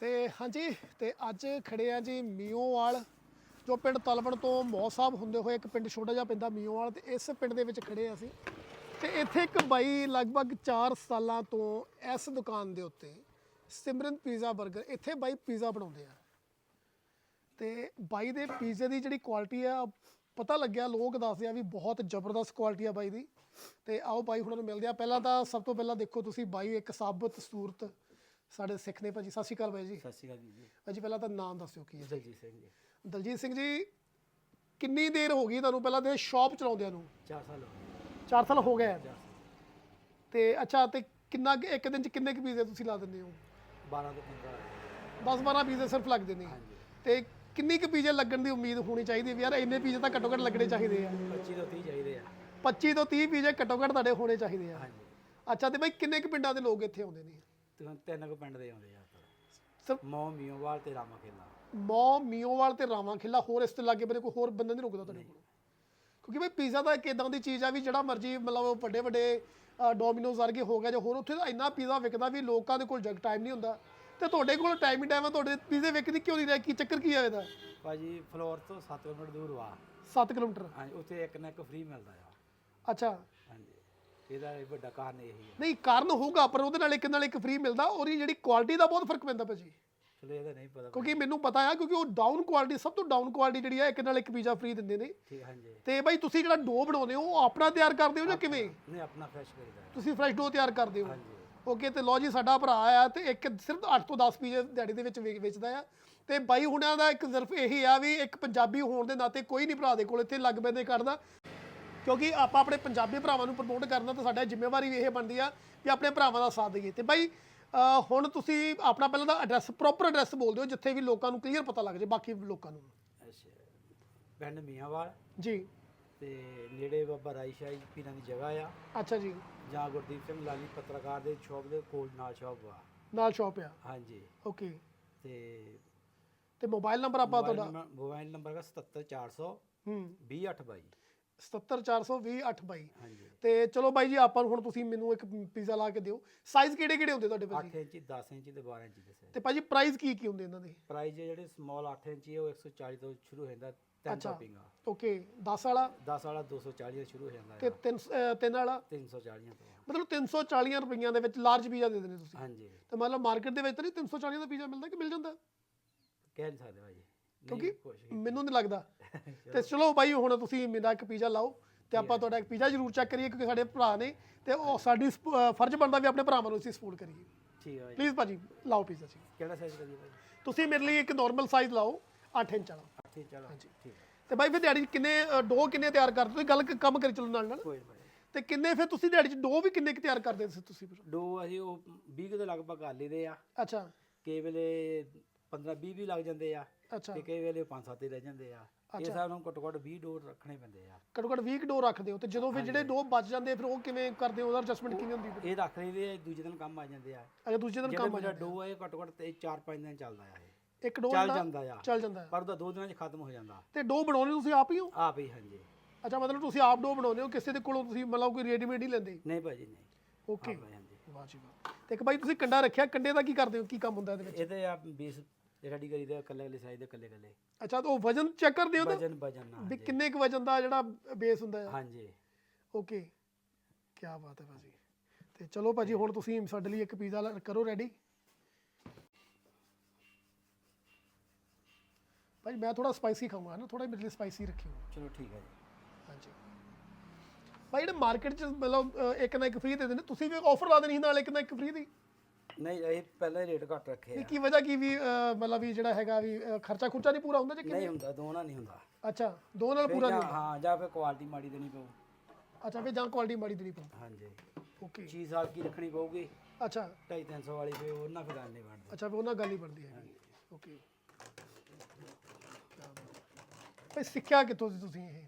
ਤੇ ਹਾਂਜੀ, ਤੇ ਅੱਜ ਖੜੇ ਆ ਜੀ ਮੀਓਵਾਲ, ਜੋ ਪਿੰਡ ਤਲਵਣ ਤੋਂ ਮੌ ਸਾਹਿਬ ਹੁੰਦੇ ਹੋਏ ਇੱਕ ਪਿੰਡ ਛੋਟਾ ਜਿਹਾ ਪੈਂਦਾ ਮੀਓਵਾਲ ਤੇ ਇਸ ਪਿੰਡ ਦੇ ਵਿੱਚ ਖੜੇ ਆ ਅਸੀਂ। ਤੇ ਇੱਥੇ ਇੱਕ ਬਾਈ ਲਗਭਗ 4 ਸਾਲਾਂ ਤੋਂ ਇਸ ਦੁਕਾਨ ਦੇ ਉੱਤੇ ਸਿਮਰਨ ਪੀਜ਼ਾ 버ਗਰ ਇੱਥੇ ਬਾਈ ਪੀਜ਼ਾ ਬਣਾਉਂਦੇ ਆ। ਤੇ ਬਾਈ ਦੇ ਪੀਜ਼ੇ ਦੀ ਜਿਹੜੀ ਕੁਆਲਿਟੀ ਆ, ਪਤਾ ਲੱਗਿਆ, ਲੋਕ ਦੱਸਦੇ ਆ ਵੀ ਬਹੁਤ ਜ਼ਬਰਦਸਤ ਕੁਆਲਿਟੀ ਆ ਬਾਈ ਦੀ। ਤੇ ਆਓ ਬਾਈ ਹੁਣਾਂ ਨੂੰ ਮਿਲਦੇ ਆ। ਪਹਿਲਾਂ ਤਾਂ ਸਭ ਤੋਂ ਪਹਿਲਾਂ ਦੇਖੋ ਤੁਸੀਂ ਬਾਈ ਇੱਕ ਸਾਬਤ ਸੂਰਤ ਸਾਡੇ ਸਿੱਖ ਨੇ ਭਾਜੀ ਸਤਿ ਸ਼੍ਰੀ ਅਕਾਲ ਬਾਈ ਜੀ। ਸਤਿ ਸ਼੍ਰੀ ਅਕਾਲ ਜੀ ਜੀ। ਭਾਜੀ ਪਹਿਲਾਂ ਤਾਂ ਨਾਮ ਦੱਸਿਓ ਕੀ ਹੈ ਦਲਜੀਤ ਸਿੰਘ ਜੀ। ਦਲਜੀਤ ਸਿੰਘ ਜੀ ਕਿੰਨੀ ਦੇਰ ਹੋ ਗਈ ਤੁਹਾਨੂੰ? ਪਹਿਲਾਂ ਤੇ ਸ਼ਾਪ ਚਲਾਉਂਦਿਆਂ ਨੂੰ। 4 ਸਾਲ ਹੋ ਗਏ। 4 ਸਾਲ ਹੋ ਗਏ। ਆ। 4 ਸਾਲ। ਤੇ ਅੱਛਾ ਤੇ ਕਿੰਨਾ ਕੁ- ਇੱਕ ਦਿਨ ਚ ਕਿੰਨੇ ਕੁ ਪੀਜ਼ੇ ਤੁਸੀਂ ਲਾ ਦਿੰਦੇ ਹੋ? 12 ਤੋਂ 15 10 12 ਪੀਜ਼ੇ ਸਿਰਫ ਲੱਗਦੇ ਨੇ ਹਾਂਜੀ। ਤੇ ਕਿੰਨੀ ਕੁ ਪੀਜ਼ੇ ਲੱਗਣ ਦੀ ਉਮੀਦ ਹੋਣੀ ਚਾਹੀਦੀ ਹੈ ਵੀ ਯਾਰ ਇੰਨੇ ਪੀਜ਼ੇ ਤਾਂ ਘੱਟੋ ਘੱਟ ਲੱਗਣੇ ਚਾਹੀਦੇ ਆ। 25 ਤੋਂ 30 ਚਾਹੀਦੇ ਆ। 25 ਤੋਂ 30 ਪੀਜ਼ੇ ਘੱਟੋ ਘੱਟ ਤੁਹਾਡੇ ਹੋਣੇ ਚਾਹੀਦੇ ਆ। ਹਾਂਜੀ। ਅੱਛਾ ਤੇ ਬਾਈ ਕਿੰਨੇ ਕੁ ਪਿੰਡਾਂ ਦੇ ਲੋਕ ਇੱਥੇ ਆਉਂਦੇ ਨੇ? ਤੇ ਤਿੰਨ ਕੁ ਪਿੰਡ ਦੇ ਆਉਂਦੇ ਆ। ਸਿਰਫ ਮੌ ਮੀਓਵਾਲ ਤੇ ਰਾਮਾ ਖੇਲਾ। ਮੌ ਮੀਓਵਾਲ ਤੇ ਰਾਵਾਂ ਖਿੱਲਾ ਹੋਰ ਇਸ ਤੋਂ ਲਾਗੇ ਬਰੇ ਕੋਈ ਹੋਰ ਬੰਦਾ ਨਹੀਂ ਰੁਕਦਾ ਤੁਹਾਡੇ ਕੋਲ। ਕਿਉਂਕਿ ਬਈ ਪੀਜ਼ਾ ਤਾਂ ਇੱਕ ਇਦਾਂ ਦੀ ਚੀਜ਼ ਆ ਵੀ ਜਿਹੜਾ ਮਰਜ਼ੀ ਮਤਲਬ ਉਹ ਵੱਡੇ ਵੱਡੇ ਡੋਮਿਨੋਜ਼ ਵਰਗੇ ਹੋ ਗਿਆ ਜਾਂ ਹੋਰ ਉੱਥੇ ਤਾਂ ਇੰਨਾ ਪੀਜ਼ਾ ਵਿਕਦਾ ਵੀ ਲੋਕਾਂ ਦੇ ਕੋਲ ਜਗ ਟਾਈਮ ਨਹੀਂ ਹੁੰਦਾ। ਤੇ ਤੁਹਾਡੇ ਕੋਲ ਟਾਈਮ ਹੀ ਟਾਈਮ ਆ ਤੁਹਾਡੇ ਪੀਜ਼ੇ ਵਿਕਦੀ ਕਿਉਂ ਨਹੀਂ ਰਿਹਾ? ਕੀ ਚੱਕਰ ਕੀ ਆ ਇਹਦਾ? ਭਾਜੀ ਫਲੋਰ ਤੋਂ 7 ਕਿਲੋਮੀਟਰ ਦੂਰ ਵਾ। 7 ਕਿਲੋਮੀਟਰ। ਹਾਂਜੀ ਉੱਥੇ ਇੱਕ ਨਾ ਇੱਕ ਫ੍ਰੀ ਮਿਲਦਾ ਆ। ਅੱਛਾ। ਇਹਦਾ ਇਹ ਵੱਡਾ ਕਾਰਨ ਇਹੀ ਆ ਨਹੀਂ ਕਾਰਨ ਹੋਊਗਾ ਪਰ ਉਹਦੇ ਨਾਲ ਇੱਕ ਨਾਲ ਇੱਕ ਫ੍ਰੀ ਮਿਲਦਾ ਉਹਦੀ ਜਿਹੜੀ ਕੁਆਲਿਟੀ ਦਾ ਬਹੁਤ ਫ਼ਰਕ ਪੈਂਦਾ ਭਾਜੀ। ਚਲੋ ਇਹਦਾ ਨਹੀਂ ਪਤਾ ਕਿਉਂਕਿ ਮੈਨੂੰ ਪਤਾ ਆ ਕਿਉਂਕਿ ਉਹ ਡਾਊਨ ਕੁਆਲਿਟੀ ਸਭ ਤੋਂ ਡਾਊਨ ਕੁਆਲਿਟੀ ਜਿਹੜੀ ਆ ਇੱਕ ਨਾਲ ਇੱਕ ਪੀਜ਼ਾ ਫ੍ਰੀ ਦਿੰਦੇ ਨੇ। ਠੀਕ ਹਾਂਜੀ। ਤੇ ਬਾਈ ਤੁਸੀਂ ਜਿਹੜਾ ਡੋ ਬਣਾਉਂਦੇ ਹੋ ਉਹ ਆਪਣਾ ਤਿਆਰ ਕਰਦੇ ਹੋ ਜਾਂ ਕਿਵੇਂ? ਨਹੀਂ ਆਪਣਾ ਫਰੈਸ਼ ਕਰੀਦਾ ਹੈ। ਤੁਸੀਂ ਫਰੈਸ਼ ਡੋ ਤਿਆਰ ਕਰਦੇ ਹੋ। ਹਾਂਜੀ। ਓਕੇ ਤੇ ਲੋ ਜੀ ਸਾਡਾ ਭਰਾ ਆ ਤੇ ਇੱਕ ਸਿਰਫ 8 ਤੋਂ 10 ਪੀਜ਼ੇ ਦਿਹਾੜੀ ਦੇ ਵਿੱਚ ਵੇਚ- ਵੇਚਦਾ ਆ। ਤੇ ਬਾਈ ਹੁਣਿਆਂ ਦਾ ਇੱਕ ਸਿਰਫ ਇਹੀ ਆ ਵੀ ਇੱਕ ਪੰਜਾਬੀ ਹੋਣ ਦੇ ਨਾਤੇ ਕੋਈ ਨਹੀਂ ਭਰਾ ਦੇ ਕੋਲ ਇੱਥੇ ਲੱਗ ਪੈਂਦੇ ਕੱਢਦਾ ਕਿਉਂਕਿ ਆਪਾਂ ਆਪਣੇ ਪੰਜਾਬੀ ਭਰਾਵਾਂ ਨੂੰ ਪ੍ਰਮੋਟ ਕਰਨਾ ਤਾਂ ਸਾਡਾ ਜ਼ਿੰਮੇਵਾਰੀ ਵੀ ਇਹ ਬਣਦੀ ਆ ਕਿ ਆਪਣੇ ਭਰਾਵਾਂ ਦਾ ਸਾਥ ਦਈਏ। ਤੇ ਬਾਈ ਹੁਣ ਤੁਸੀਂ ਆਪਣਾ ਪਹਿਲਾਂ ਦਾ ਐਡਰੈਸ ਪ੍ਰੋਪਰ ਐਡਰੈਸ ਬੋਲ ਦਿਓ ਜਿੱਥੇ ਵੀ ਲੋਕਾਂ ਨੂੰ ਕਲੀਅਰ ਪਤਾ ਲੱਗ ਜਾਏ ਬਾਕੀ ਲੋਕਾਂ ਨੂੰ। ਅੱਛਾ ਪਿੰਡ ਮੀਆਂਵਾਲ। ਜੀ। ਤੇ ਨੇੜੇ ਬਾਬਾ ਰਾਈ ਸ਼ਾਹੀ ਪੀਰਾਂ ਦੀ ਜਗ੍ਹਾ ਆ। ਅੱਛਾ ਜੀ। ਜਾਂ ਗੁਰਦੀਪ ਸਿੰਘ ਲਾਲੀ ਪੱਤਰਕਾਰ ਦੇ ਸ਼ੌਪ ਦੇ ਕੋਲ ਨਾਲ ਸ਼ੌਪ ਆ। ਨਾਲ ਸ਼ਾਪ ਆ। ਹਾਂਜੀ। ਓਕੇ। ਤੇ ਤੇ ਮੋਬਾਈਲ ਨੰਬਰ ਆਪਾਂ ਤੁਹਾਡਾ ਮੋਬਾਈਲ ਨੰਬਰ ਹੈ 77400 ਹੂੰ। 20822 77420 ਹਾਂਜੀ। ਤੇ ਚਲੋ ਬਾਈ ਜੀ ਆਪਾਂ ਨੂੰ ਹੁਣ ਤੁਸੀਂ ਮੈਨੂੰ ਇੱਕ ਪੀਜ਼ਾ ਲਾ ਕੇ ਦਿਓ। ਸਾਈਜ਼ ਕਿਹੜੇ ਕਿਹੜੇ ਹੁੰਦੇ ਤੁਹਾਡੇ ਭਾਜੀ? 8 ਇੰਚੀ 10 ਇੰਚੀ ਤੇ 12 ਇੰਚੀ ਦੇ ਤੇ ਭਾਜੀ ਪ੍ਰਾਈਸ ਕੀ ਕੀ ਹੁੰਦੇ ਇਹਨਾਂ ਦੇ? ਪ੍ਰਾਈਸ ਜਿਹੜੇ ਸਮਾਲ 8 ਇੰਚੀ ਉਹ 140 ਤੋਂ ਸ਼ੁਰੂ ਹੋ ਜਾਂਦਾ ਤਿੰਨ। ਟੌਪਿੰਗ ਓਕੇ 10 ਵਾਲਾ? 10 ਵਾਲਾ 240 ਤੋਂ ਸ਼ੁਰੂ ਹੋ ਜਾਂਦਾ ਤੇ ਹੈ ਤਿੰਨ ਅਹ ਤਿੰਨ ਵਾਲਾ? 340 ਤੋਂ। ਮਤਲਬ 340 ਰੁਪਈਆਂ ਦੇ ਵਿੱਚ ਲਾਰਜ ਪੀਜ਼ਾ ਦੇ ਦਿੰਦੇ ਤੁਸੀਂ? ਹਾਂਜੀ। ਤੇ ਮਤਲਬ ਮਾਰਕੀਟ ਦੇ ਵਿੱਚ ਤਾਂ ਨਹੀਂ 340 ਦਾ ਪੀਜ਼ਾ ਮਿਲਦਾ ਕਿ ਮਿਲ ਜਾਂਦਾ? ਕਹਿ ਨਹੀਂ ਸਕਦੇ ਭਾਜੀ। ਕਿਉਂਕਿ ਮੈਨੂੰ ਨਹੀਂ ਲੱਗਦਾ। ਤੇ ਚਲੋ। ਬਾਈ ਹੁਣ ਤੁਸੀਂ ਮੇਰਾ ਇੱਕ ਪੀਜ਼ਾ ਲਾਓ ਤੇ ਆਪਾਂ ਤੁਹਾਡਾ ਇੱਕ ਪੀਜ਼ਾ ਜ਼ਰੂਰ ਚੈੱਕ ਕਰੀਏ ਕਿਉਂਕਿ ਸਾਡੇ ਭਰਾ ਨੇ ਤੇ ਉਹ ਸਾਡੀ ਫਰਜ਼ ਬਣਦਾ ਵੀ ਆਪਣੇ ਭਰਾਵਾਂ ਨੂੰ ਅਸੀਂ ਸਪੋਰਟ ਕਰੀਏ। ਠੀਕ ਹੈ ਪਲੀਜ਼ ਭਾਜੀ ਲਾਓ ਪੀਜ਼ਾ ਜੀ। ਕਿਹੜਾ ਸਾਈਜ਼ ਕਰੀਏ ਭਾਜੀ ਤੁਸੀਂ ਮੇਰੇ ਲਈ ਇੱਕ ਨਾਰਮਲ ਸਾਈਜ਼ ਲਾਓ 8 ਇੰਚ ਵਾਲਾ। 8 ਇੰਚ ਵਾਲਾ ਠੀਕ ਤੇ ਬਾਈ ਫਿਰ ਦਿਹਾੜੀ ਕਿੰਨੇ ਡੋ ਕਿੰਨੇ ਤਿਆਰ ਕਰਦੇ? ਤੁਸੀਂ ਗੱਲ ਕੰਮ ਕਰੀ ਚੱਲੋ ਨਾਲ ਨਾਲ। ਤੇ ਕਿੰਨੇ ਫਿਰ ਤੁਸੀਂ ਦਿਹਾੜੀ 'ਚ ਡੋ ਵੀ ਕਿੰਨੇ ਕੁ ਤਿਆਰ ਕਰਦੇ ਸੀ ਤੁਸੀਂ? ਫਿਰ ਦੋ ਅਸੀਂ ਉਹ 20 ਦੇ ਲਗਭਗ ਕਰ ਲਈਦੇ ਆ। ਅੱਛਾ। ਕਈ ਵੇਲੇ 15 20 ਵੀ ਲੱਗ ਜਾਂਦੇ ਆ ਅੱਛਾ। ਤੇ ਕਈ ਵੇਲੇ 5-7 ਹੀ ਰਹਿ ਜਾਂਦੇ ਆ। ਇਹ ਹਿਸਾਬ ਨਾਲ ਘੱਟੋ ਘੱਟ 20 ਡੋਰ ਰੱਖਣੇ ਪੈਂਦੇ ਆ। ਘੱਟੋ ਘੱਟ 20 ਡੋ ਰੱਖਦੇ ਹੋ ਤੇ ਜਦੋਂ ਫਿਰ ਜਿਹੜੇ ਡੋ ਬਚ ਜਾਂਦੇ ਫਿਰ ਉਹ ਕਿਵੇਂ ਕਰਦੇ ਹੋ? ਉਹਦਾ ਐਡਜਸਟਮੈਂਟ ਕਿਵੇਂ ਹੁੰਦੀ ਫਿਰ? ਇਹ ਰੱਖ ਲਈਦੇ ਆ ਦੂਜੇ ਦਿਨ ਕੰਮ ਆ ਜਾਂਦੇ ਆ। ਅਗਰ ਦੂਜੇ ਦਿਨ ਕੰਮ ਆ ਮੇਰਾ ਡੋ ਹੈ ਘੱਟੋ ਘੱਟ 4-5 ਦਿਨ ਚੱਲਦਾ ਆ ਇਹ। ਇੱਕ ਡੋ ਚੱਲ ਜਾਂਦਾ ਆ। ਚੱਲ ਜਾਂਦਾ ਪਰ ਉਹਦਾ ਦੋ ਦਿਨਾਂ 'ਚ ਖਤਮ ਹੋ ਜਾਂਦਾ। ਤੇ ਡੋ ਬਣਾਉਣੇ ਤੁਸੀਂ ਆਪ ਹੀ ਹੋ? ਆਪ ਹੀ ਹਾਂਜੀ। ਅੱਛਾ ਮਤਲਬ ਤੁਸੀਂ ਆਪ ਡੋ ਬਣਾਉਂਦੇ ਹੋ ਕਿਸੇ ਦੇ ਕੋਲੋਂ ਤੁਸੀਂ ਮਤਲਬ ਕੋਈ ਰੈਡੀਮੇਡ ਹੀ ਲੈਂਦੇ? ਨਹੀਂ ਭਾਜੀ ਨਹੀਂ। ਓਕੇ ਵਾਹ ਜੀ ਵਾਹ। ਤੇ ਇੱਕ ਬਾਈ ਤੁਸੀਂ ਕੰਡਾ ਰੱਖਿਆ ਕੰਡੇ ਦਾ ਕੀ ਕਰਦੇ ਹੋ? ਕੀ ਕੰਮ ਹੁੰਦਾ ਇਹਦੇ ਵਿੱਚ? ਇਹਦੇ ਆ ਬੇਸ ਰੈਡੀ ਕਰੀਦਾ ਇਕੱਲੇ ਇਕੱਲੇ ਸਾਈਜ਼ ਦੇ ਇਕੱਲੇ ਇਕੱਲੇ। ਅੱਛਾ ਤਾਂ ਉਹ ਵਜਨ ਚੈੱਕ ਕਰਦੇ ਹੋ ਤਾਂ ਵਜਨ ਵਜਨ ਵੀ ਕਿੰਨੇ ਕੁ ਵਜਨ ਦਾ ਜਿਹੜਾ ਬੇਸ ਹੁੰਦਾ ਹੈ। ਹਾਂਜੀ। ਓਕੇ ਕੀ ਬਾਤ ਹੈ ਭਾਜੀ। ਤੇ ਚਲੋ ਭਾਜੀ ਹੁਣ ਤੁਸੀਂ ਸਾਡੇ ਲਈ ਇੱਕ ਪੀਜ਼ਾ ਕਰੋ ਰੈਡੀ ਭਾਜੀ ਮੈਂ ਥੋੜਾ ਸਪਾਈਸੀ ਖਾਊਂਗਾ ਨਾ ਥੋੜਾ ਮੇਰੇ ਲਈ ਸਪਾਈਸੀ ਰੱਖਿਓ। ਚਲੋ ਠੀਕ ਹੈ ਜੀ। ਹਾਂਜੀ। ਭਾਈ ਜਿਹੜੇ ਮਾਰਕੀਟ 'ਚ ਮਤਲਬ ਅ, ਇੱਕ ਨਾ ਇੱਕ ਫ੍ਰੀ ਦੇ ਦਿੰਦੇ ਤੁਸੀਂ ਵੀ ਆਫਰ ਲਾ ਦੇਣੀ ਸੀ ਨਾਲ ਇੱਕ ਨਾ ਇੱਕ ਫ੍ਰੀ ਦੀ? ਨਹੀਂ ਇਹ ਪਹਿਲਾਂ ਹੀ ਰੇਟ ਘੱਟ ਰੱਖੇ ਆ। ਕੀ ਵਜ੍ਹਾ ਕੀ ਵੀ ਮਤਲਬ ਵੀ ਜਿਹੜਾ ਹੈਗਾ ਵੀ ਖਰਚਾ ਖੁਰਚਾ ਨਹੀਂ ਪੂਰਾ ਹੁੰਦਾ ਜੇ ਕਿ ਨਹੀਂ ਹੁੰਦਾ ਦੋਨਾਂ ਨਹੀਂ ਹੁੰਦਾ। ਅੱਛਾ ਦੋ ਨਾਲ ਪੂਰਾ ਜਾਂ- ਨਹੀਂ ਹਾਂ ਜਾਂ ਫਿਰ ਕੁਆਲਿਟੀ ਮਾੜੀ ਦੇਣੀ ਪਊ। ਅੱਛਾ ਵੀ ਜਾਂ ਕੁਆਲਿਟੀ ਮਾੜੀ ਦੇਣੀ ਪਊ। ਹਾਂਜੀ। ਓਕੇ ਚੀਜ਼ ਸਾਲ ਕੀ ਰੱਖਣੀ ਪਊਗੀ? ਅੱਛਾ। 250 300 ਵਾਲੀ ਫਿਰ ਉਹਨਾਂ ਫਿਰ ਗੱਲ ਨਹੀਂ ਬਣਦੀ। ਅੱਛਾ ਵੀ ਉਹਨਾਂ ਗੱਲ ਹੀ ਬਣਦੀ ਹੈ ਓਕੇ ਭਾਈ ਸਿੱਖਿਆ ਕਿੱਥੋਂ ਸੀ ਤੁਸੀਂ ਇਹ?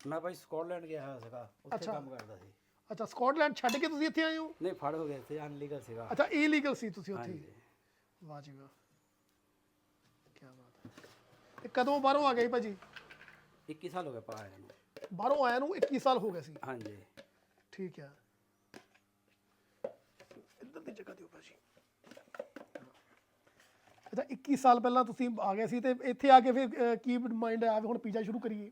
ਮੈਂ ਭਾਈ ਸਕਾਟਲੈਂਡ ਗਿਆ ਹੋਇਆ ਸੀਗਾ ਉੱਥੇ ਅੱਛਾ। ਕੰਮ ਕਰਦਾ ਸੀ। ਅੱਛਾ ਸਕਾਟਲੈਂਡ ਛੱਡ ਕੇ ਤੁਸੀਂ ਇੱਥੇ ਆਏ ਹੋ? ਨਹੀਂ ਫੜ ਹੋ ਗਿਆ ਸੀ ਅਨਲੀਗਲ ਸੀਗਾ। ਅੱਛਾ ਇਲੀਗਲ ਸੀ ਤੁਸੀਂ ਉੱਥੇ? ਹਾਂਜੀ। ਵਾਹ ਜੀ ਵਾਹ। ਕੀ ਬਾਤ ਹੈ। ਤੇ ਕਦੋਂ ਬਾਹਰੋਂ ਆ ਗਏ ਭਾਜੀ? 21 ਸਾਲ ਹੋ ਗਏ ਪਾਇਆ ਨੂੰ। ਬਾਹਰੋਂ ਆਇਆ ਨੂੰ 21 ਸਾਲ ਹੋ ਗਏ ਸੀ? ਹਾਂਜੀ। ਠੀਕ ਹੈ। ਇੱਧਰ ਦੀ ਜਗ੍ਹਾ ਦਿਓ ਭਾਜੀ। ਅੱਛਾ 21 ਸਾਲ ਪਹਿਲਾਂ ਤੁਸੀਂ ਆ ਗਏ ਸੀ ਤੇ ਇੱਥੇ ਆ ਕੇ ਫਿਰ ਅਹ, ਕੀ ਮਾਈਂਡ ਆਇਆ ਵੀ ਹੁਣ ਪੀਜ਼ਾ ਸ਼ੁਰੂ ਕਰੀਏ?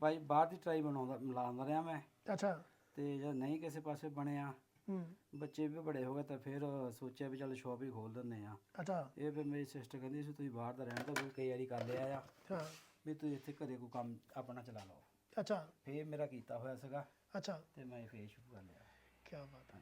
ਭਾਈ ਬਾਹਰ ਦੀ ਟਰਾਈ ਬਣਾਉਂਦਾ ਮਿਲਾਉਂਦਾ ਰਿਹਾ ਮੈਂ। ਅੱਛਾ। ਤੇ ਜਦ ਨਹੀਂ ਕਿਸੇ ਪਾਸੇ ਬਣਿਆ ਹੂੰ। ਬੱਚੇ ਵੀ ਬੜੇ ਹੋ ਗਏ ਤਾਂ ਫਿਰ ਸੋਚਿਆ ਵੀ ਚੱਲ ਸ਼ਾਪ ਹੀ ਖੋਲ ਦਿੰਦੇ ਆ। ਅੱਛਾ। ਇਹ ਫਿਰ ਮੇਰੀ ਸਿਸਟਰ ਕਹਿੰਦੀ ਸੀ ਤੁਸੀਂ ਬਾਹਰ ਦਾ ਰਹਿਣ ਤਾਂ ਵੀ ਕਈ ਵਾਰੀ ਕਰ ਲਿਆ ਆ। ਹਾਂ ਵੀ ਤੁਸੀਂ ਇੱਥੇ ਘਰੇ ਕੋਈ ਕੰਮ ਆਪਣਾ ਚਲਾ ਲਓ। ਅੱਛਾ। ਫੇਰ ਮੇਰਾ ਕੀਤਾ ਹੋਇਆ ਸੀਗਾ। ਅੱਛਾ। ਤੇ ਮੈਂ ਫੇਰ ਸ਼ੁਰੂ ਕਰ ਲਿਆ। ਕੀ ਬਾਤ ਹੈ।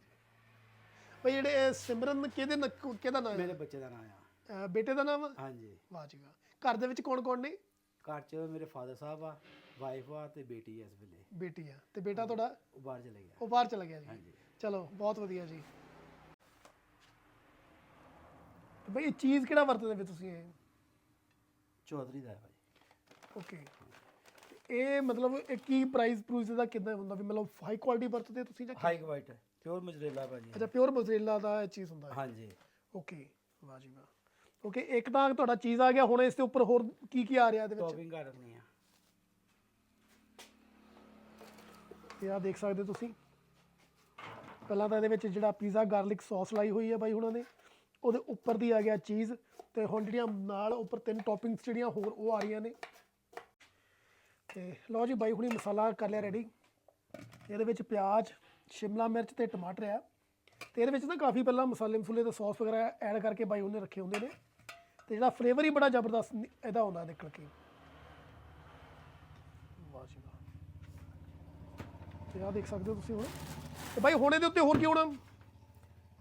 ਬਈ ਜਿਹੜੇ ਇਹ ਸਿਮਰਨ ਕਿਹਦੇ ਨਾਂ ਕਿਹਦਾ ਨਾਮ ਮੇਰੇ ਬੱਚੇ ਦਾ ਨਾਮ ਆ। ਹੈ ਬੇਟੇ ਦਾ ਨਾਮ? ਹਾਂਜੀ। ਵਾਹ ਜੀ ਵਾਹ। ਘਰ ਦੇ ਵਿੱਚ ਕੌਣ ਕੌਣ ਨੇ? ਘਰ 'ਚ ਮੇਰੇ ਫਾਦਰ ਸਾਹਿਬ ਆ। ਵਾਈਫ ਆ ਤੇ ਬੇਟੀ ਆ ਇਸ ਵੇਲੇ। ਬੇਟੀ ਆ ਤੇ ਬੇਟਾ ਤੁਹਾਡਾ? ਉਹ ਬਾਹਰ ਚਲੇ ਗਿਆ। ਉਹ ਬਾਹਰ ਚਲਾ ਗਿਆ ਜੀ। ਹਾਂਜੀ। ਚਲੋ ਬਹੁਤ ਵਧੀਆ ਜੀ। ਤੇ ਬਈ ਇਹ ਚੀਜ਼ ਕਿਹੜਾ ਵਰਤਦੇ ਵੀ ਤੁਸੀਂ ਇਹ? ਚੌਧਰੀ ਦਾ ਹੈ ਓਕੇ। ਇਹ ਮਤਲਬ ਇਹ ਕੀ ਪ੍ਰਾਈਸ ਪ੍ਰੂਸ ਦਾ ਕਿੰਨਾ ਹੁੰਦਾ ਵੀ ਮਤਲਬ ਹਾਈ ਕੁਆਲਿਟੀ ਵਰਤਦੇ ਤੁਸੀਂ ਜਾਂ ਹਾਈ ਵਾਈਟ ਪਿਓਰ ਮਜਰੇਲਾ ਭਾਜੀ। ਅੱਛਾ ਪਿਓਰ ਮੋਜ਼ਰੇਲਾ ਦਾ ਇਹ ਚੀਜ਼ ਹੁੰਦਾ ਹੈ। ਹਾਂਜੀ। ਓਕੇ ਵਾਹ ਜੀ ਵਾਹ। ਓਕੇ ਇੱਕ ਤਾਂ ਤੁਹਾਡਾ ਚੀਜ਼ ਆ ਗਿਆ ਹੁਣ ਇਸ ਦੇ ਉੱਪਰ ਹੋਰ ਕੀ ਕੀ ਆ ਰਿਹਾ ਇਹਦੇ ਵਿੱਚ? ਟੌਪਿੰਗ ਕਰਨੀ ਆ ਇਹ ਆ ਦੇਖ ਸਕਦੇ ਹੋ ਤੁਸੀਂ। ਪਹਿਲਾਂ ਤਾਂ ਇਹਦੇ ਵਿੱਚ ਜਿਹੜਾ ਪੀਜ਼ਾ ਗਾਰਲਿਕ ਸੌਸ ਲਾਈ ਹੋਈ ਹੈ ਬਾਈ ਹੁਣਾਂ ਨੇ, ਉਹਦੇ ਉੱਪਰ ਦੀ ਆ ਗਿਆ ਚੀਜ਼ ਤੇ ਹੁਣ ਜਿਹੜੀਆਂ ਨਾਲ ਉੱਪਰ ਤਿੰਨ ਟੌਪਿੰਗਸ ਜਿਹੜੀਆਂ ਹੋਰ ਉਹ ਆ ਰਹੀਆਂ ਨੇ। ਤੇ ਲਓ ਜੀ ਬਾਈ ਹੁਣੀ ਮਸਾਲਾ ਕਰ ਲਿਆ ਰੈਡੀ ਇਹਦੇ ਵਿੱਚ ਪਿਆਜ਼, ਸ਼ਿਮਲਾ ਮਿਰਚ ਤੇ ਟਮਾਟਰ ਆ। ਤੇ ਇਹਦੇ ਵਿੱਚ ਨਾ ਕਾਫੀ ਪਹਿਲਾਂ ਮਸਾਲੇ ਮਸੂਲੇ ਤੇ ਸੌਸ ਵਗੈਰਾ ਐਡ ਕਰਕੇ ਬਾਈ ਉਹਨੇ ਰੱਖੇ ਹੁੰਦੇ ਨੇ। ਤੇ ਜਿਹੜਾ ਫਲੇਵਰ ਹੀ ਬੜਾ ਜ਼ਬਰਦਸਤ ਇਹਦਾ ਆਉਂਦਾ ਨਿਕਲ ਕੇ। ਵਾਹ ਜੀ ਤੇ ਆਹ ਦੇਖ ਸਕਦੇ ਹੋ ਤੁਸੀਂ ਹੁਣ। ਤੇ ਬਾਈ ਹੁਣ ਇਹਦੇ ਉੱਤੇ ਹੋਰ ਕੀ ਹੋਣਾ?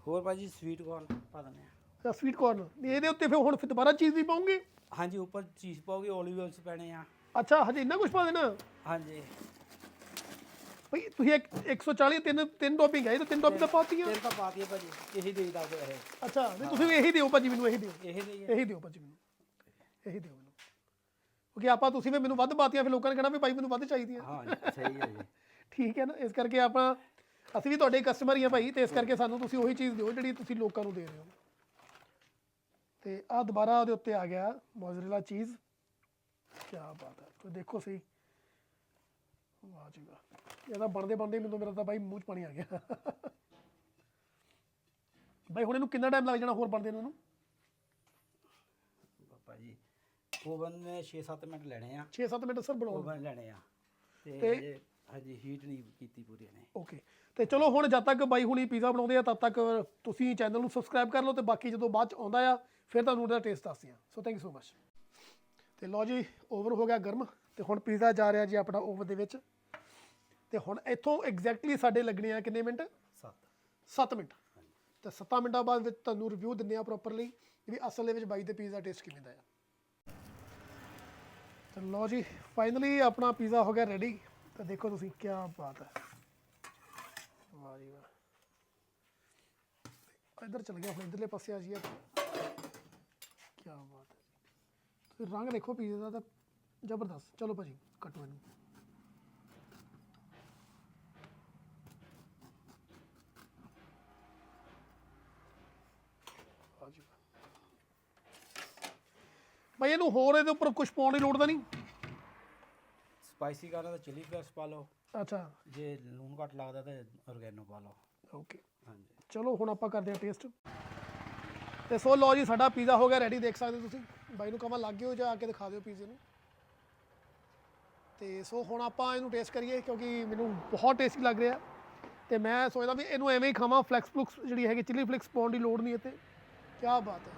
ਹੋਰ ਭਾਜੀ ਸਵੀਟ ਕਾਰਨ ਪਾ ਦਿੰਦੇ ਆ ਅੱਛਾ ਸਵੀਟ ਕਾਰਨ ਇਹਦੇ ਉੱਤੇ ਫਿਰ ਹੁਣ ਫਿਰ ਦੁਬਾਰਾ ਚੀਜ਼ ਵੀ ਪਾਉਂਗੇ? ਹਾਂਜੀ ਉੱਪਰ ਚੀਜ਼ ਪਾਓਗੇ ਓਲੀਵ ਆਇਲਸ ਪੈਣੇ ਆ। ਅੱਛਾ ਹਜੇ ਇੰਨਾ ਕੁਝ ਪਾ ਦੇਣਾ? ਹਾਂਜੀ। ਬਈ ਤੁਸੀਂ ਇੱਕ 140 ਤਿੰਨ ਤਿੰਨ ਟੌਪਿੰਗ ਹੈ ਇਹ ਤਾਂ ਤਿੰਨ ਟੌਪਿੰਗ ਤਾਂ ਪਾਤੀਆਂ ਤੇਲ ਤਾਂ ਪਾ ਦਈਏ ਭਾਜੀ ਇਹੀ ਦੇਈ ਦੱਸਦੇ ਇਹ। ਅੱਛਾ ਨਹੀਂ ਤੁਸੀਂ ਵੀ ਇਹੀ ਦਿਓ ਭਾਜੀ ਮੈਨੂੰ ਇਹੀ ਦਿਓ। ਇਹ ਦੇਈ ਇਹੀ ਦਿਓ ਭਾਜੀ ਮੈਨੂੰ। ਇਹੀ ਦਿਓ ਮੈਨੂੰ। ਕਿਉਂਕਿ ਆਪਾਂ ਤੁਸੀਂ ਵੀ ਮੈਨੂੰ ਵੱਧ ਪਾਤੀਆਂ ਫਿਰ ਲੋਕਾਂ ਨੇ ਕਹਿਣਾ ਵੀ ਭਾਈ ਮੈਨੂੰ ਵੱਧ ਚਾਹੀਦੀਆਂ ਹਾਂ ਸਹੀ ਹੈ ਜੀ। ਠੀਕ ਹੈ ਨਾ? ਇਸ ਕਰਕੇ ਆਪਾਂ ਅਸੀਂ ਵੀ ਤੁਹਾਡੇ ਕਸਟਮਰ ਹੀ ਆ ਭਾਈ ਤੇ ਇਸ ਕਰਕੇ ਸਾਨੂੰ ਤੁਸੀਂ ਉਹੀ ਚੀਜ਼ ਦਿਓ ਜਿਹੜੀ ਤੁਸੀਂ ਲੋਕਾਂ ਨੂੰ ਦੇ ਰਹੇ ਹੋ। ਤੇ ਆ ਦੁਬਾਰਾ ਉਹਦੇ ਉੱਤੇ ਆ ਗਿਆ ਮੋਜ਼ਰੇਲਾ ਚੀਜ਼। ਕੀ ਬਾਤ ਹੈ ਤੁਸੀਂ ਦੇਖੋ ਸਹੀ। ਵਾਹ ਜੀ ਵਾਹ। ਇਹ ਤਾਂ ਬਣਦੇ ਬਣਦੇ ਮੈਨੂੰ ਮੇਰਾ ਤਾਂ ਬਾਈ ਮੂੰਹ 'ਚ ਪਾਣੀ ਆ ਗਿਆ। ਬਾਈ ਹੁਣ ਇਹਨੂੰ ਕਿੰਨਾ ਟਾਈਮ ਲੱਗ ਜਾਣਾ ਹੋਰ ਬਣਦੇ ਨੂੰ ਇਹਨੂੰ? ਓਵਨ ਨੇ 6-7 ਮਿੰਟ ਲੈਣੇ ਆ। 6-7 ਮਿੰਟ ਸਰ ਬਣਾਉਣ। ਓਵਨ ਲੈਣੇ ਆ। ਤੇ ਤੇ- ਹਜੇ ਹੀਟ ਨਹੀਂ ਕੀਤੀ ਪੂਰੀ ਨੇ ਓਕੇ ਤੇ ਚਲੋ ਹੁਣ ਜਦ ਤੱਕ ਬਾਈ ਹੁਣੀ ਪੀਜ਼ਾ ਬਣਾਉਂਦੇ ਆ ਤਦ ਤੱਕ ਤੁਸੀਂ ਚੈਨਲ ਨੂੰ ਸਬਸਕ੍ਰਾਈਬ ਕਰ ਲਓ ਤੇ ਬਾਕੀ ਜਦੋਂ ਬਾਅਦ ਚ ਆਉਂਦਾ ਆ ਫਿਰ ਤੁਹਾਨੂੰ ਉਹਦਾ ਟੇਸਟ ਦੱਸਦੇ ਆ। So thank you so much ਤੇ ਲਓ ਜੀ ਓਵਨ ਹੋ ਗਿਆ ਗਰਮ ਤੇ ਹੁਣ ਪੀਜ਼ਾ ਜਾ ਰਿਹਾ ਜੀ ਆਪਣਾ ਓਵਨ ਦੇ ਵਿੱਚ। ਤੇ ਹੁਣ ਇੱਥੋਂ ਐਗਜ਼ੈਕਟਲੀ ਸਾਡੇ ਲੱਗਣੇ ਆ ਕਿੰਨੇ ਮਿੰਟ? 7 7 ਮਿੰਟ। ਤੇ 7 ਮਿੰਟਾਂ ਬਾਅਦ ਵਿੱਚ ਤੁਹਾਨੂੰ ਰਿਵਿਊ ਦਿੰਦੇ ਆ ਪ੍ਰੋਪਰਲੀ ਵੀ ਅਸਲ ਦੇ ਵਿੱਚ ਬਾਈ ਦੇ ਪੀਜ਼ਾ ਟੇਸਟ ਕਿਵੇਂ ਦਾ ਆ। ਤੇ ਲਓ ਜੀ ਫਾਈਨਲੀ ਆਪਣਾ ਪੀਜ਼ਾ ਹੋ ਗਿਆ ਰੈਡੀ ਤੇ ਦੇਖੋ ਤੁਸੀਂ ਕੀ ਬਾਤ ਹੈ। ਵਾਹ ਜੀ ਵਾਹ। ਤੇ ਇੱਧਰ ਚਲ ਗਿਆ, ਹੁਣ ਇੱਧਰਲੇ ਪਾਸੇ ਆ ਜੀ ਕੀ ਬਾਤ ਹੈ। ਤੁਸੀਂ ਰੰਗ ਦੇਖੋ ਪੀਜ਼ੇ ਦਾ ਤਾਂ ਜ਼ਬਰਦਸਤ। ਚਲੋ ਭਾਜੀ, ਕੱਟੋ ਇਹਨੂੰ। ਭਾਈ ਇਹਨੂੰ ਹੋਰ ਇਹਦੇ ਉੱਪਰ ਕੁਝ ਪਾਉਣ ਦੀ ਲੋੜ ਤਾਂ ਨਹੀਂ। ਸਪਾਈਸੀ ਕਰਨਾ ਤਾਂ ਚਿਲੀ ਫਲੈਕਸ ਪਾ ਲਓ। ਅੱਛਾ। ਜੇ ਲੂਣ ਘੱਟ ਲੱਗਦਾ ਤਾਂ ਔਰਗੈਨੋ ਪਾ ਲਓ। ਓਕੇ ਹਾਂਜੀ। ਚਲੋ ਹੁਣ ਆਪਾਂ ਕਰਦੇ ਹਾਂ ਟੇਸਟ ਤੇ ਸੋ ਲਓ ਜੀ ਸਾਡਾ ਪੀਜ਼ਾ ਹੋ ਗਿਆ ਰੈਡੀ ਦੇਖ ਸਕਦੇ ਤੁਸੀਂ। ਬਾਈ ਨੂੰ ਕਹਾਂ ਲੱਗ ਗਿਓ ਜਾ ਕੇ ਦਿਖਾ ਦਿਓ ਪੀਜ਼ੇ ਨੂੰ। ਤੇ ਸੋ ਹੁਣ ਆਪਾਂ ਇਹਨੂੰ ਟੇਸਟ ਕਰੀਏ ਕਿਉਂਕਿ ਮੈਨੂੰ ਬਹੁਤ ਟੇਸਟੀ ਲੱਗ ਰਿਹਾ। ਤੇ ਮੈਂ ਸੋਚਦਾ ਵੀ ਇਹਨੂੰ ਐਵੇਂ ਹੀ ਖਾਵਾਂ ਫਲੈਕਸ ਫਲੁਕਸ ਜਿਹੜੀ ਹੈਗੀ ਚਿਲੀ ਫਲੈਕਸ ਪਾਉਣ ਦੀ ਲੋੜ ਨਹੀਂ ਇੱਥੇ। ਕੀ ਬਾਤ ਹੈ।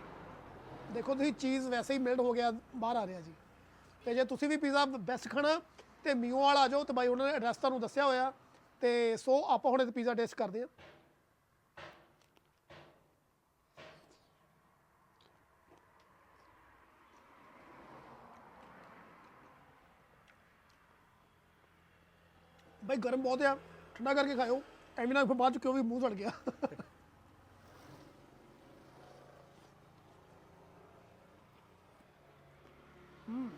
ਦੇਖੋ ਤੁਸੀਂ ਚੀਜ਼ ਵੈਸੇ ਹੀ ਮਿਲਡ ਹੋ ਗਿਆ ਬਾਹਰ ਆ ਰਿਹਾ ਜੀ। ਤੇ ਜੇ ਤੁਸੀਂ ਵੀ ਪੀਜ਼ਾ ਬੈਸਟ ਖਾਣਾ ਤੇ ਮਿਓ ਵਾਲਾ ਆ ਜਾਓ ਤੇ ਬਾਈ ਉਹਨਾਂ ਨੇ ਐਡਰੈਸ ਤੁਹਾਨੂੰ ਦੱਸਿਆ ਹੋਇਆ ਤੇ ਸੋ ਆਪਾਂ ਹੁਣ ਇਹ ਪੀਜ਼ਾ ਟੇਸਟ ਕਰਦੇ ਹਾਂ ਭਾਈ ਗਰਮ ਬਹੁਤ ਆ, ਠੰਡਾ ਕਰਕੇ ਖਾਓ ਐਵੇਂ ਨਾ ਫਿਰ ਬਾਅਦ ਚ ਕਿਉਂ ਵੀ ਮੂੰਹ ਸੜ ਗਿਆ ਹਮ।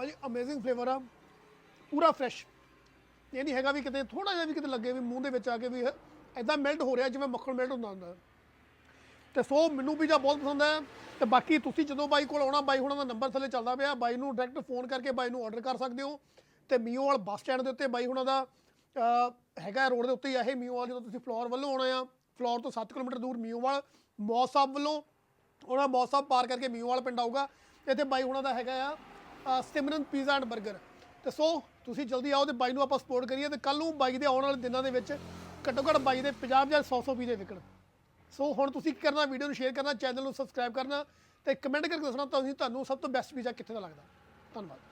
ਭਾਈ ਅਮੇਜ਼ਿੰਗ ਫਲੇਵਰ ਆ। ਪੂਰਾ ਫਰੈਸ਼ ਇਹ ਨਹੀਂ ਹੈਗਾ ਵੀ ਕਿਤੇ ਥੋੜਾ ਜਿਹਾ ਵੀ ਕਿਤੇ ਲੱਗੇ ਵੀ ਮੂੰਹ ਦੇ ਵਿੱਚ ਆ ਕੇ ਵੀ ਐਦਾਂ ਮੈਲਟ ਹੋ ਰਿਹਾ ਜਿਵੇਂ ਮੱਖਣ ਮੈਲਟ ਹੁੰਦਾ ਹੁੰਦਾ। ਤੇ ਸੋ ਮੈਨੂੰ ਪੀਜ਼ਾ ਬਹੁਤ ਪਸੰਦ ਹੈ। ਤੇ ਬਾਕੀ ਤੁਸੀਂ ਜਦੋਂ ਬਾਈ ਕੋਲ ਆਉਣਾ, ਬਾਈ ਹੁਣਾਂ ਦਾ ਨੰਬਰ ਥੱਲੇ ਚੱਲਦਾ ਪਿਆ। ਬਾਈ ਨੂੰ ਡਾਇਰੈਕਟ ਫੋਨ ਕਰਕੇ ਬਾਈ ਨੂੰ ਆਰਡਰ ਕਰ ਸਕਦੇ ਹੋ। ਤੇ ਮੀਓਵਾਲ ਬੱਸ ਸਟੈਂਡ ਦੇ ਉੱਤੇ ਬਾਈ ਹੁਣਾਂ ਦਾ ਹੈਗਾ ਰੋਡ ਦੇ ਉੱਤੇ ਹੀ ਆ ਇਹ ਮੀਓਵਾਲ ਜਦੋਂ ਤੁਸੀਂ ਫਲੋਰ ਵੱਲੋਂ ਆਉਣਾ ਆ। ਫਲੋਰ ਤੋਂ 7 ਕਿਲੋਮੀਟਰ ਦੂਰ ਮੀਓਵਾਲ ਮੌਸ ਸਾਹਿਬ ਵੱਲੋਂ ਉਹਨਾਂ ਮੌਸ ਸਾਹਿਬ ਪਾਰ ਕਰਕੇ ਮੀਓਵਾਲ ਪਿੰਡ ਆਊਗਾ। ਇੱਥੇ ਬਾਈ ਹੁਣਾਂ ਦਾ ਹੈਗਾ ਆ। ਸਿਮਰਨ ਪੀਜ਼ਾ ਐਂਡ 버ਗਰ ਤੇ ਸੋ, ਤੁਸੀਂ ਜਲਦੀ ਆਓ ਤੇ ਬਾਈ ਨੂੰ ਆਪਾਂ ਸਪੋਰਟ ਕਰੀਏ ਤੇ ਕੱਲ ਨੂੰ ਬਾਈ ਦੇ ਆਉਣ ਵਾਲੇ ਦਿਨਾਂ ਦੇ ਵਿੱਚ ਘੱਟੋ ਘੱਟ ਬਾਈ ਦੇ 50 ਜਾਂ 100 100 ਪੀਜ਼ੇ ਵਿਕਣ। ਸੋ, ਹੁਣ ਤੁਸੀਂ ਕੀ ਕਰਨਾ ਵੀਡੀਓ ਨੂੰ ਸ਼ੇਅਰ ਕਰਨਾ ਚੈਨਲ ਨੂੰ ਸਬਸਕ੍ਰਾਈਬ ਕਰਨਾ ਤੇ ਕਮੈਂਟ ਕਰਕੇ ਦੱਸਣਾ ਤੁਸੀਂ ਤੁਹਾਨੂੰ ਸਭ ਤੋਂ ਬੈਸਟ ਪੀਜ਼ਾ ਕਿੱਥੇ ਦਾ ਲੱਗਦਾ। ਧੰਨਵਾਦ।